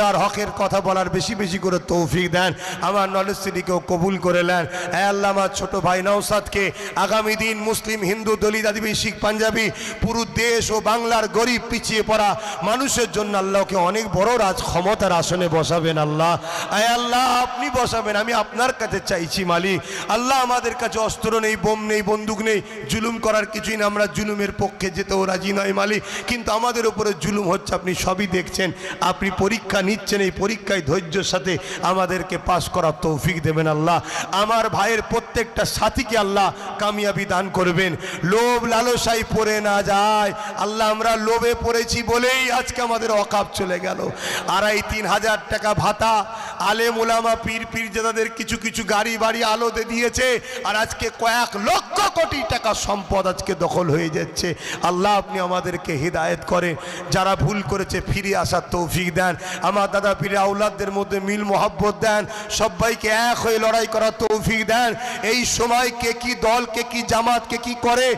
তার হকের কথা বলার বেশি বেশি করে তৌফিক দেন। আমার নলেজ সিটিকেও কবুল করে নেন। আল্লাহ, আমার ছোট ভাই নৌসাদকে আগামী দিন মুসলিম, হিন্দু, দলিত, আদিবাসী, শিখ, পাঞ্জাবি, পুরো দেশ ও বাংলার গরিব পিছিয়ে পড়া মানুষের জন্য আল্লাহকে অনেক বড় রাজ ক্ষমতার আসনে বসাবেন আল্লাহ। আয় আল্লাহ, আপনি বসাবেন, আমি আপনার কাছে চাইছি মালিক। আল্লাহ, আমাদের কাছে অস্ত্র নেই, বোম নেই, বন্দুক নেই, জুলুম করার কিছুই না আমরা জুলুমের পক্ষে যেতেও রাজি নয় মালিক। কিন্তু আমাদের উপরে জুলুম হচ্ছে, আপনি সবই দেখছেন, আপনি পরীক্ষা নিচ্ছেন এই পরীক্ষায় ধৈর্যের সাথে আমাদেরকে পাশ করার তৌফিক দেবেন আল্লাহ। আমার ভাইয়ের প্রত্যেকটা সাথীকে আল্লাহ কামিয়াবি দান করবেন। লোভ লালসাই পড়ে না যায়। আল্লাহ, আমরা লোভে পড়েছি বলেই আজকে আমাদের অকাপ চলে গেল। আড়াই তিন হাজার টাকা ভাতা আলেম ওলামা পীর পীর পীরজাদাদের কিছু কিছু গাড়ি বাড়ি আলোতে দিয়েছে, আর আজকে কয়েক লক্ষ কোটি টাকা সম্পদ আজকে দখল হয়ে যাচ্ছে। আল্লাহ আপনি আমাদেরকে হৃদায়ত করে যারা ভুল করেছে ফিরে আসার তৌফিক দেন। আমার দাদা পীরে আউলাদদের মধ্যে মিল মোহাব্বত দেন। সবাইকে এক হয়ে লড়াই করার তৌফিক দেন। এই সময় কে কি দল, কে কি জামাত, কে কি করে